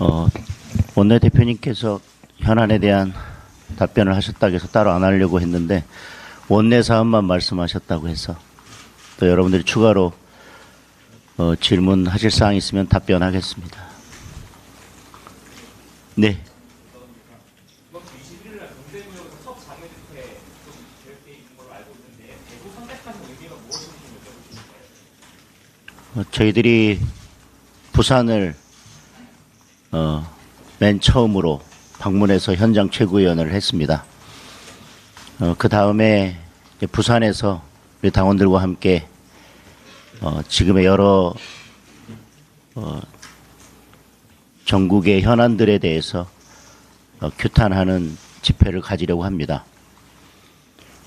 어, 원내대표님께서 현안에 대한 답변을 하셨다고 해서 따로 안 하려고 했는데 원내 사안만 말씀하셨다고 해서 또 여러분들이 추가로 어, 질문하실 사항 있으면 답변하겠습니다. 네. 어, 저희들이 부산을 어, 맨 처음으로 방문해서 현장 최고위원을 했습니다. 어, 그 다음에 부산에서 우리 당원들과 함께 어, 지금의 여러 어, 전국의 현안들에 대해서 어, 규탄하는 집회를 가지려고 합니다.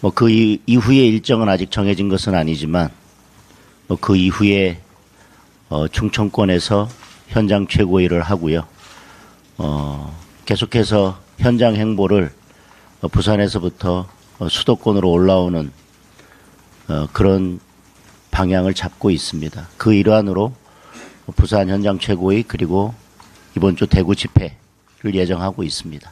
뭐 그 이후의 일정은 아직 정해진 것은 아니지만 뭐 그 이후에 어, 충청권에서 현장 최고위를 하고요. 어, 계속해서 현장 행보를 어, 부산에서부터 어, 수도권으로 올라오는 어, 그런 방향을 잡고 있습니다. 그 일환으로 부산 현장 최고위 그리고 이번 주 대구 집회를 예정하고 있습니다.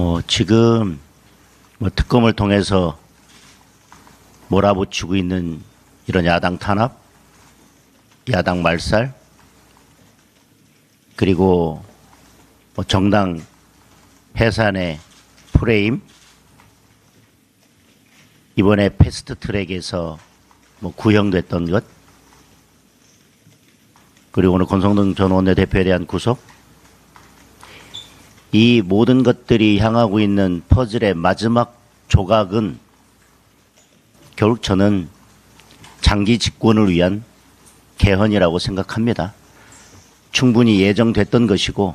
어, 지금 뭐 특검을 통해서 몰아붙이고 있는 이런 야당 탄압, 야당 말살, 그리고 뭐 정당 해산의 프레임, 이번에 패스트 트랙에서 뭐 구형됐던 것, 그리고 오늘 권성동 전 원내대표에 대한 구속, 이 모든 것들이 향하고 있는 퍼즐의 마지막 조각은 결국 저는 장기 집권을 위한 개헌이라고 생각합니다. 충분히 예정됐던 것이고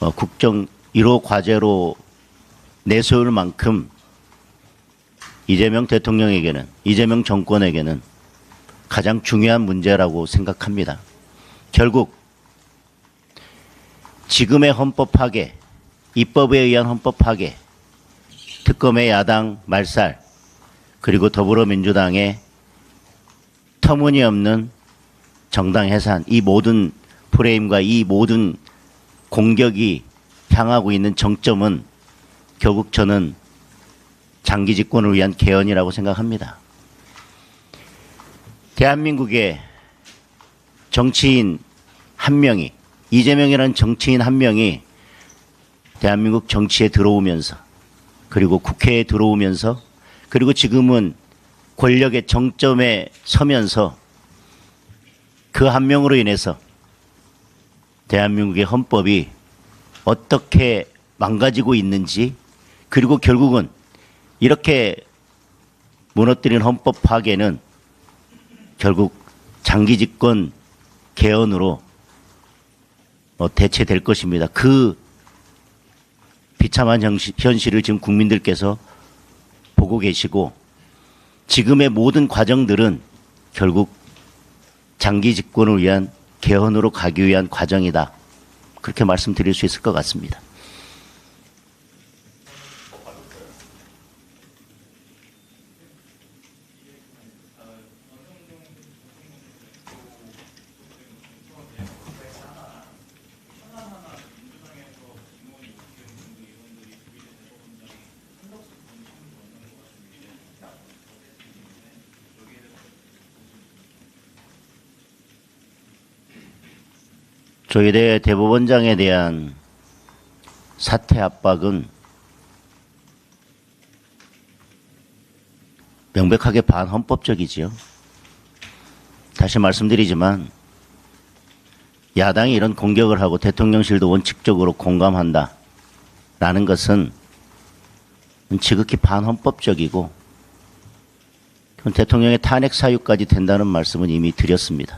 어, 국정 1호 과제로 내세울 만큼 이재명 대통령에게는 이재명 정권에게는 가장 중요한 문제라고 생각합니다. 결국 지금의 헌법 파괴, 입법에 의한 헌법 파괴, 특검의 야당 말살, 그리고 더불어민주당의 터무니없는 정당 해산, 이 모든 프레임과 이 모든 공격이 향하고 있는 정점은 결국 저는 장기 집권을 위한 개헌이라고 생각합니다. 대한민국의 정치인 한 명이 이재명이라는 정치인 한 명이 대한민국 정치에 들어오면서 그리고 국회에 들어오면서 그리고 지금은 권력의 정점에 서면서 그 한 명으로 인해서 대한민국의 헌법이 어떻게 망가지고 있는지 그리고 결국은 이렇게 무너뜨린 헌법 파괴는 결국 장기 집권 개헌으로 어, 대체될 것입니다. 그 비참한 현실, 현실을 지금 국민들께서 보고 계시고 지금의 모든 과정들은 결국 장기 집권을 위한 개헌으로 가기 위한 과정이다. 그렇게 말씀드릴 수 있을 것 같습니다. 조희대 대법원장에 대한 사퇴 압박은 명백하게 반헌법적이지요. 다시 말씀드리지만 야당이 이런 공격을 하고 대통령실도 원칙적으로 공감한다. 라는 것은 지극히 반헌법적이고 대통령의 탄핵 사유까지 된다는 말씀은 이미 드렸습니다.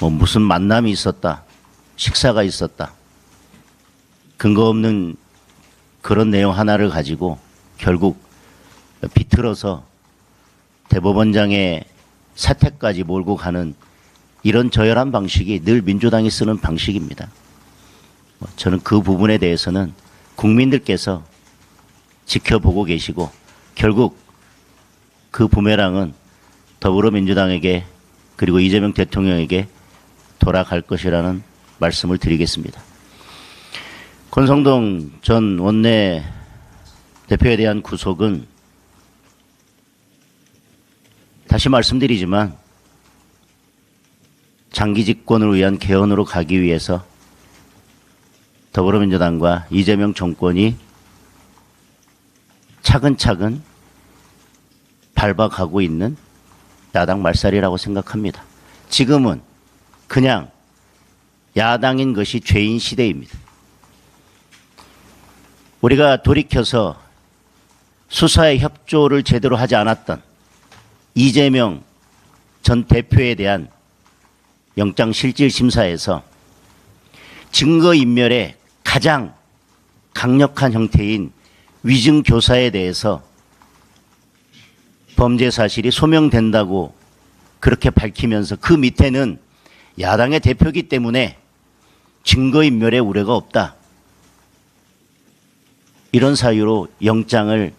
뭐 무슨 만남이 있었다, 식사가 있었다, 근거 없는 그런 내용 하나를 가지고 결국 비틀어서 대법원장의 사퇴까지 몰고 가는 이런 저열한 방식이 늘 민주당이 쓰는 방식입니다. 뭐 저는 그 부분에 대해서는 국민들께서 지켜보고 계시고 결국 그 부메랑은 더불어민주당에게 그리고 이재명 대통령에게 돌아갈 것이라는 말씀을 드리겠습니다. 권성동 전 원내 대표에 대한 구속은 다시 말씀드리지만 장기 집권을 위한 개헌으로 가기 위해서 더불어민주당과 이재명 정권이 차근차근 밟아가고 있는 야당 말살이라고 생각합니다. 지금은 그냥 야당인 것이 죄인 시대입니다. 우리가 돌이켜서 수사에 협조를 제대로 하지 않았던 이재명 전 대표에 대한 영장실질심사에서 증거인멸의 가장 강력한 형태인 위증교사에 대해서 범죄 사실이 소명된다고 그렇게 밝히면서 그 밑에는 야당의 대표기 때문에 증거인멸의 우려가 없다. 이런 사유로 영장을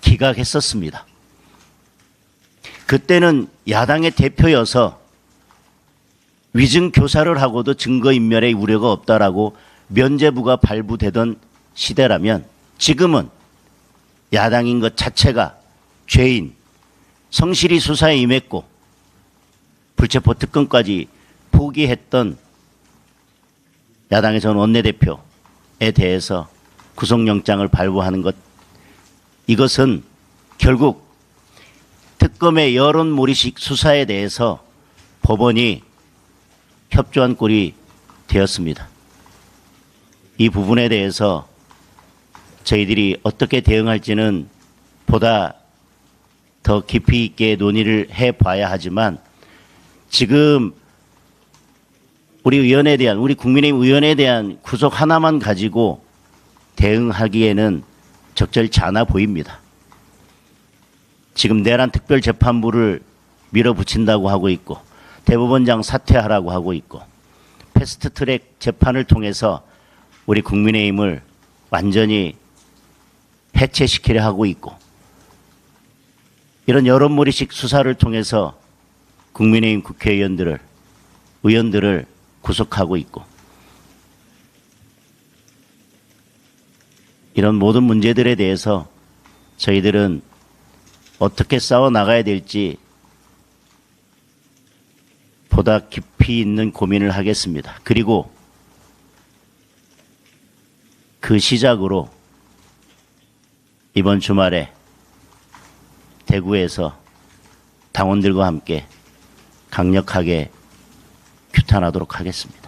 기각했었습니다. 그때는 야당의 대표여서 위증 교사를 하고도 증거인멸의 우려가 없다라고 면죄부가 발부되던 시대라면 지금은 야당인 것 자체가 죄인, 성실히 수사에 임했고 불체포 특권까지 포기했던 야당의 전 원내대표에 대해서 구속영장을 발부하는 것 이것은 결국 특검의 여론 몰이식 수사에 대해서 법원이 협조한 꼴이 되었습니다. 이 부분에 대해서 저희들이 어떻게 대응할지는 보다 더 깊이 있게 논의를 해 봐야 하지만 지금 우리 의원에 대한 우리 국민의힘 의원에 대한 구속 하나만 가지고 대응하기에는 적절치 않아 보입니다. 지금 내란 특별 재판부를 밀어붙인다고 하고 있고 대법원장 사퇴하라고 하고 있고 패스트 트랙 재판을 통해서 우리 국민의힘을 완전히 해체시키려 하고 있고 이런 여론몰이식 수사를 통해서 국민의힘 국회의원들을 의원들을 구속하고 있고 이런 모든 문제들에 대해서 저희들은 어떻게 싸워 나가야 될지 보다 깊이 있는 고민을 하겠습니다. 그리고 그 시작으로 이번 주말에 대구에서 당원들과 함께 강력하게 규탄하도록 하겠습니다.